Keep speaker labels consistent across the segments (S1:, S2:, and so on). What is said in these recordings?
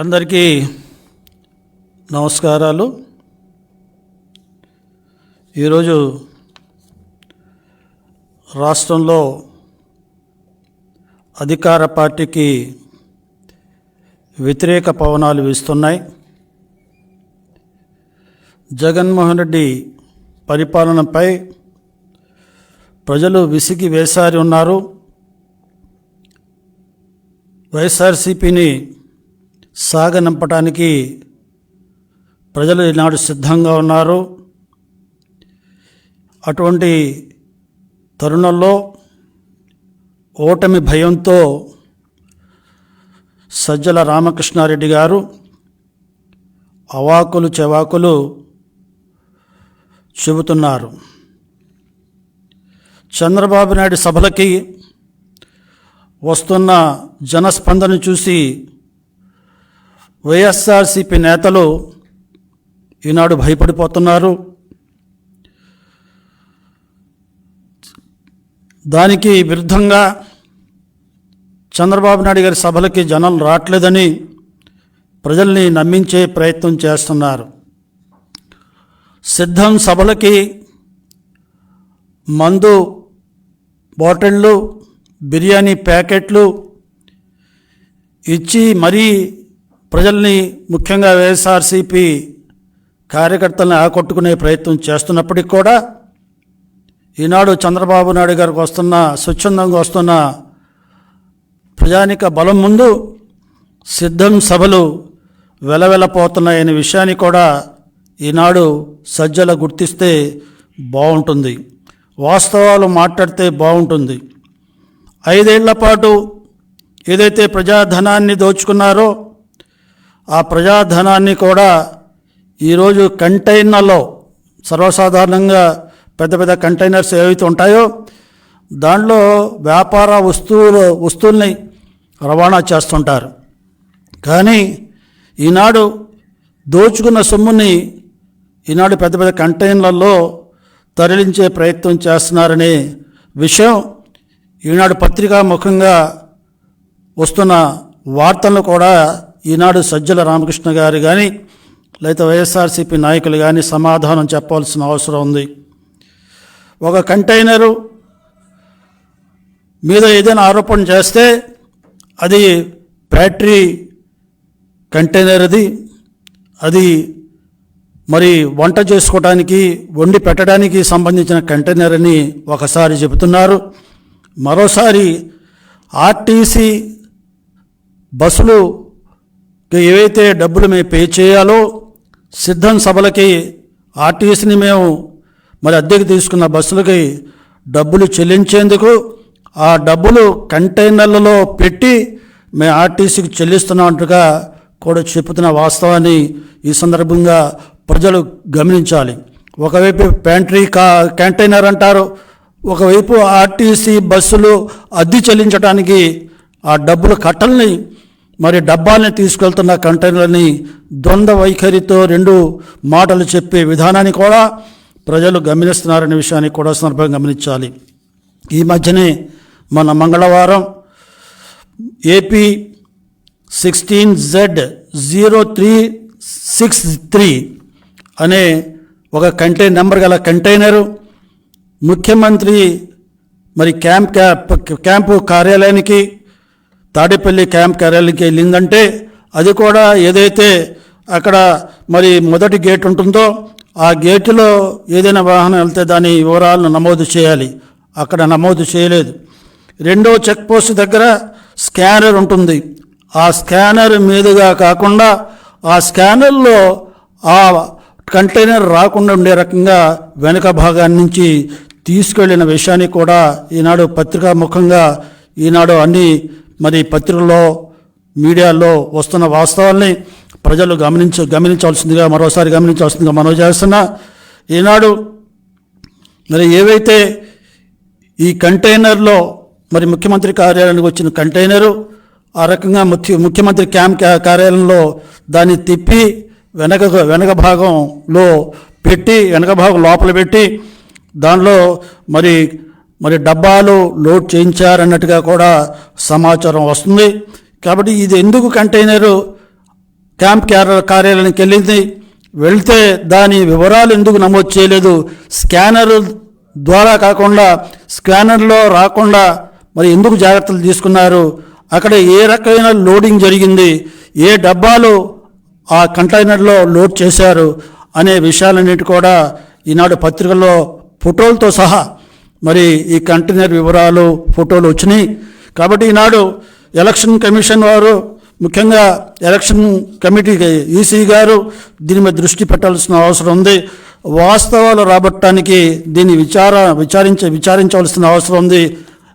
S1: అందరికీ నమస్కారాలు. ఈరోజు రాష్ట్రంలో అధికార పార్టీకి వ్యతిరేక పవనాలు వీస్తున్నాయి. జగన్మోహన్ రెడ్డి పరిపాలనపై ప్రజలు విసిగి వేసారి ఉన్నారు. వైఎస్ఆర్సీపీని సాగనంపటానికి ప్రజలు ఈనాడు సిద్ధంగా ఉన్నారు. అటువంటి తరుణంలో ఓటమి భయంతో సజ్జల రామకృష్ణారెడ్డి గారు అవాకులు చెవాకులు చెబుతున్నారు. చంద్రబాబు నాయుడు సభలకి వస్తున్న జనస్పందన చూసి వైఎస్ఆర్సిపి నేతలు ఈనాడు భయపడిపోతున్నారు. దానికి విరుద్ధంగా చంద్రబాబు నాయుడు గారి సభలకి జనం రావట్లేదని ప్రజల్ని నమ్మించే ప్రయత్నం చేస్తున్నారు. సిద్ధం సభలకి మందు బాటిళ్ళు బిర్యానీ ప్యాకెట్లు ఇచ్చి మరీ ప్రజల్ని ముఖ్యంగా వైఎస్ఆర్సీపీ కార్యకర్తలను ఆకట్టుకునే ప్రయత్నం చేస్తున్నప్పటికీ కూడా ఈనాడు చంద్రబాబు నాయుడు గారికి వస్తున్న స్వచ్ఛందంగా వస్తున్న ప్రజానిక బలం ముందు సిద్ధం సభలు వెలవెలపోతున్నాయనే విషయాన్ని కూడా ఈనాడు సజ్జల గుర్తిస్తే బాగుంటుంది వాస్తవాలు మాట్లాడితే బాగుంటుంది ఐదేళ్ళ పాటు ఏదైతే ప్రజాధనాన్ని దోచుకున్నారో ఆ ప్రజాధనాన్ని కూడా ఈరోజు కంటైనర్లో సర్వసాధారణంగా పెద్ద పెద్ద కంటైనర్స్ ఏవైతే ఉంటాయో దాంట్లో వ్యాపార వస్తువులు వస్తువుల్ని రవాణా చేస్తుంటారు. కానీ ఈనాడు దోచుకున్న సొమ్ముని ఈనాడు పెద్ద పెద్ద కంటైనర్లలో తరలించే ప్రయత్నం చేస్తున్నారనే విషయం ఈనాడు పత్రికా ముఖంగా వస్తున్న వార్తలను కూడా ఈనాడు సజ్జల రామకృష్ణ గారు కానీ లేకపోతే వైఎస్ఆర్సీపీ నాయకులు కానీ సమాధానం చెప్పాల్సిన అవసరం ఉంది. ఒక కంటైనరు మీద ఏదైనా ఆరోపణ చేస్తే అది బ్యాటరీ కంటైనర్ది అది మరి వంట చేసుకోవడానికి వండి పెట్టడానికి సంబంధించిన కంటైనర్ అని ఒకసారి చెబుతున్నారు. మరోసారి ఆర్టీసీ బస్సులు ఏవైతే డబ్బులు మేము పే చేయాలో సిద్ధం సభలకి ఆర్టీసీని మేము మరి అద్దెకు తీసుకున్న బస్సులకి డబ్బులు చెల్లించేందుకు ఆ డబ్బులు కంటైనర్లలో పెట్టి మేము ఆర్టీసీకి చెల్లిస్తున్నట్టుగా కూడా చెబుతున్న వాస్తవాన్ని ఈ సందర్భంగా ప్రజలు గమనించాలి. ఒకవైపు ప్యాంట్రీ కా కంటైనర్ అంటారు ఒకవైపు ఆర్టీసీ బస్సులు అద్దె చెల్లించడానికి ఆ డబ్బుల కట్టల్ని మరి డబ్బాల్ని తీసుకెళ్తున్న కంటైనర్ని ద్వంద్వ వైఖరితో రెండు మాటలు చెప్పే విధానాన్ని కూడా ప్రజలు గమనిస్తున్నారనే విషయాన్ని కూడా సందర్భంగా గమనించాలి. ఈ మధ్యనే మన మంగళవారం AP sixteen Z zero three six three అనే ఒక కంటైనర్ నెంబర్ గల కంటైనరు ముఖ్యమంత్రి మరి క్యాంప్ క్యాంప్ క్యాంపు కార్యాలయానికి తాడేపల్లి క్యాంప్ కార్యాలయానికి వెళ్ళిందంటే అది కూడా ఏదైతే అక్కడ మరి మొదటి గేట్ ఉంటుందో ఆ గేటులో ఏదైనా వాహనం వెళ్తే దాని వివరాలను నమోదు చేయాలి. అక్కడ నమోదు చేయలేదు. రెండో చెక్ పోస్ట్ దగ్గర స్కానర్ ఉంటుంది. ఆ స్కానర్ మీదుగా కాకుండా ఆ స్కానర్లో ఆ కంటైనర్ రాకుండా ఉండే రకంగా వెనుక భాగాన్ని నుంచి తీసుకెళ్ళిన విషయాన్ని కూడా ఈనాడు పత్రికా ముఖంగా ఈనాడు అన్ని మరి పత్రికల్లో మీడియాలో వస్తున్న వాస్తవాల్ని ప్రజలు గమనించ గమనించాల్సిందిగా మరోసారి గమనించాల్సిందిగా మనవి చేస్తున్నా. ఈనాడు మరి ఏవైతే ఈ కంటైనర్లో మరి ముఖ్యమంత్రి కార్యాలయానికి వచ్చిన కంటైనరు ఆ రకంగా ముఖ్య ముఖ్యమంత్రి క్యాంప్ కార్యాలయంలో దాన్ని తిప్పి వెనక వెనక భాగంలో పెట్టి వెనక భాగం లోపల పెట్టి దానిలో మరి మరి డబ్బాలు లోడ్ చేయించారన్నట్టుగా కూడా సమాచారం వస్తుంది. కాబట్టి ఇది ఎందుకు కంటైనరు క్యాంప్ కార్యాలయానికి వెళ్ళింది? వెళ్తే దాని వివరాలు ఎందుకు నమోదు చేయలేదు? స్కానర్ ద్వారా కాకుండా స్కానర్లో రాకుండా మరి ఎందుకు జాగ్రత్తలు తీసుకున్నారు? అక్కడ ఏ రకమైన లోడింగ్ జరిగింది? ఏ డబ్బాలు ఆ కంటైనర్లో లోడ్ చేశారు? అనే విషయాలన్నిటి కూడా ఈనాడు పత్రికల్లో ఫోటోలతో సహా మరి ఈ కంటైనర్ వివరాలు ఫోటోలు వచ్చినాయి. కాబట్టి ఈనాడు ఎలక్షన్ కమిషన్ వారు ముఖ్యంగా ఎలక్షన్ కమిటీ ఈసీ గారు దీని మీద దృష్టి పెట్టాల్సిన అవసరం ఉంది. వాస్తవాలు రాబట్టడానికి దీన్ని విచార విచారించ విచారించవలసిన అవసరం ఉంది.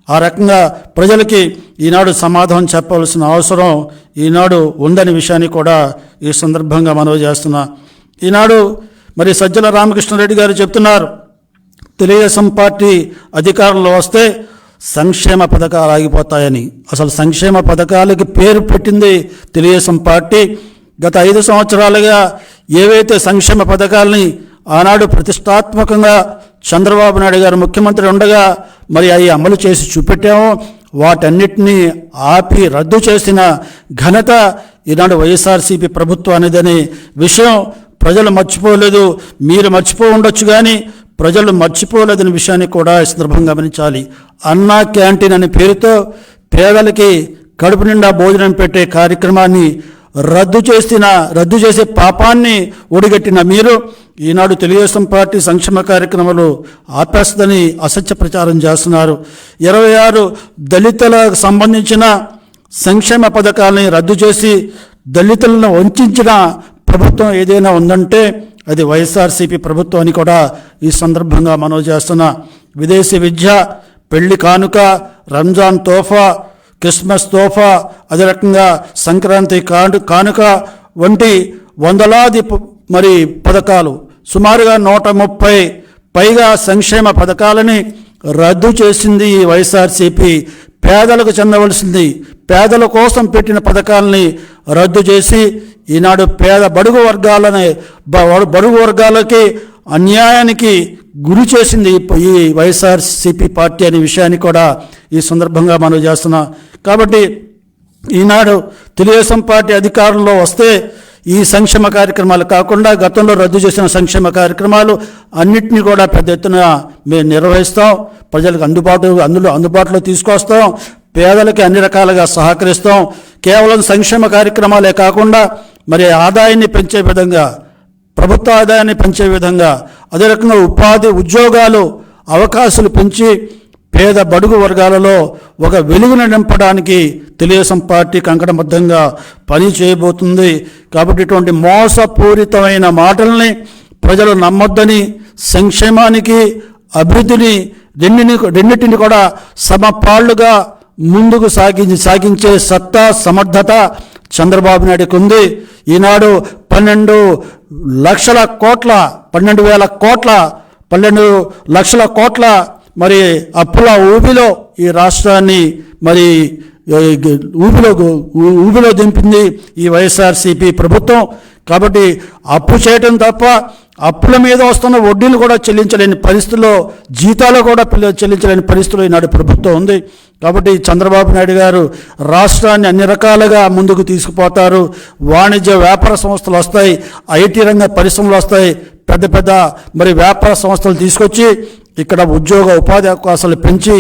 S1: ఆ రకంగా ప్రజలకి ఈనాడు సమాధానం చెప్పవలసిన అవసరం ఈనాడు ఉందనే విషయాన్ని కూడా ఈ సందర్భంగా మనవి చేస్తున్నా. ఈనాడు మరి సజ్జల రామకృష్ణారెడ్డి గారు చెప్తున్నారు తెలుగుదేశం పార్టీ అధికారంలో వస్తే సంక్షేమ పథకాలు ఆగిపోతాయని. అసలు సంక్షేమ పథకాలకి పేరు పెట్టింది తెలుగుదేశం పార్టీ. గత ఐదు సంవత్సరాలుగా ఏవైతే సంక్షేమ పథకాలని ఆనాడు ప్రతిష్టాత్మకంగా చంద్రబాబు నాయుడు గారు ముఖ్యమంత్రి ఉండగా మరి అవి అమలు చేసి చూపెట్టామో వాటన్నిటినీ ఆపి రద్దు చేసిన ఘనత ఈనాడు వైఎస్ఆర్సీపీ ప్రభుత్వం అనేదని విషయం ప్రజలు మర్చిపోలేదు. మీరు మర్చిపో ఉండొచ్చు కానీ ప్రజలు మర్చిపోలేదని విషయాన్ని కూడా ఈ సందర్భంగా గమనించాలి. అన్నా క్యాంటీన్ అనే పేరుతో పేదలకి కడుపు నిండా భోజనం పెట్టే కార్యక్రమాన్ని రద్దు చేసిన రద్దు చేసే పాపాన్ని ఒడిగట్టిన మీరు ఈనాడు తెలుగుదేశం పార్టీ సంక్షేమ కార్యక్రమాలు ఆపేస్తుందని అసత్య ప్రచారం చేస్తున్నారు. ఇరవై ఆరు దళితులకు సంబంధించిన సంక్షేమ పథకాలని రద్దు చేసి దళితులను వంచిన ప్రభుత్వం ఏదైనా ఉందంటే అది వైఎస్ఆర్సీపీ ప్రభుత్వాన్ని కూడా ఈ సందర్భంగా మనవి చేస్తున్నా విదేశీ విద్య పెళ్ళి కానుక రంజాన్ తోఫా క్రిస్మస్ తోఫా అదే రకంగా సంక్రాంతి కాను కానుక వంటి వందలాది మరి పథకాలు సుమారుగా నూట ముప్పై పైగా సంక్షేమ పథకాలని రద్దు చేసింది ఈ వైఎస్ఆర్సీపీ. పేదలకు చెందవలసింది పేదల కోసం పెట్టిన పథకాలని రద్దు చేసి ఈనాడు పేద బడుగు వర్గాలని బ- బడుగు వర్గాలకి అన్యాయానికి గురి చేసింది ఈ- వైఎస్ఆర్సీపీ పార్టీ అనే విషయాన్ని కూడా ఈ సందర్భంగా మనం చేస్తున్నాం. కాబట్టి ఈనాడు తెలుగుదేశం పార్టీ అధికారంలో వస్తే ఈ సంక్షేమ కార్యక్రమాలు కాకుండా గతంలో రద్దు చేసిన సంక్షేమ కార్యక్రమాలు అన్నింటినీ కూడా పెద్ద ఎత్తున మేము నిర్వహిస్తాం. ప్రజలకు అందుబాటు అందులో అందుబాటులో తీసుకొస్తాం. పేదలకి అన్ని రకాలుగా సహకరిస్తాం. కేవలం సంక్షేమ కార్యక్రమాలే కాకుండా మరి ఆదాయాన్ని పెంచే విధంగా ప్రభుత్వ ఆదాయాన్ని పెంచే విధంగా అదే రకంగా ఉపాధి ఉద్యోగాలు అవకాశాలు పెంచి పేద బడుగు వర్గాలలో ఒక వెలుగును నింపడానికి తెలుగుదేశం పార్టీ కంకణబద్ధంగా పని చేయబోతుంది. కాబట్టి ఇటువంటి మోసపూరితమైన మాటల్ని ప్రజలు నమ్మొద్దని సంక్షేమానికి అభివృద్ధిని రెండిని రెండింటిని కూడా సమపాళ్ళుగా ముందుకు సాగి సాగించే సత్తా సమర్థత చంద్రబాబు నాయుడుకు ఉంది. ఈనాడు పన్నెండు లక్షల కోట్ల పన్నెండు వేల కోట్ల పన్నెండు లక్షల కోట్ల మరి అప్పుల ఊబిలో ఈ రాష్ట్రాన్ని మరి ఊపిలో ఊపిలో ఊబిలో ఊబిలో దింపింది ఈ వైఎస్ఆర్సీపీ ప్రభుత్వం. కాబట్టి అప్పు చేయటం తప్ప అప్పుల మీద వస్తున్న వడ్డీలు కూడా చెల్లించలేని పరిస్థితుల్లో జీతాలు కూడా చెల్లించలేని పరిస్థితుల్లో ఈనాడు ప్రభుత్వం ఉంది. కాబట్టి చంద్రబాబు నాయుడు గారు రాష్ట్రాన్ని అన్ని రకాలుగా ముందుకు తీసుకుపోతారు. వాణిజ్య వ్యాపార సంస్థలు వస్తాయి. ఐటీ రంగ పరిశ్రమలు వస్తాయి. పెద్ద పెద్ద మరి వ్యాపార సంస్థలు తీసుకొచ్చి ఇక్కడ ఉద్యోగ ఉపాధి అవకాశాలు పెంచి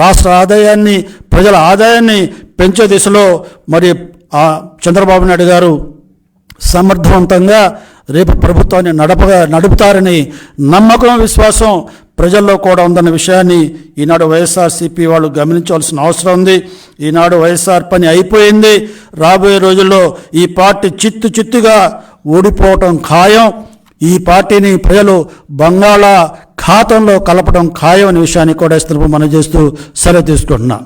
S1: రాష్ట్ర ఆదాయాన్ని ప్రజల ఆదాయాన్ని పెంచే దిశలో మరి చంద్రబాబు నాయుడు గారు సమర్థవంతంగా రేపు ప్రభుత్వాన్ని నడపగా నడుపుతారని నమ్మకం విశ్వాసం ప్రజల్లో కూడా ఉందన్న విషయాన్ని ఈనాడు వైఎస్ఆర్సీపీ వాళ్ళు గమనించవలసిన అవసరం ఉంది. ఈనాడు వైఎస్ఆర్ పని అయిపోయింది. రాబోయే రోజుల్లో ఈ పార్టీ చిత్తు చిత్తుగా ఓడిపోవటం ఖాయం. ఈ పార్టీని ప్రజలు బంగాళా ఖాతంలో కలపడం ఖాయం అనే విషయాన్ని కూడా ఇస్తున్నప్పుడు మనం చేస్తూ సెలవు తీసుకుంటున్నాం.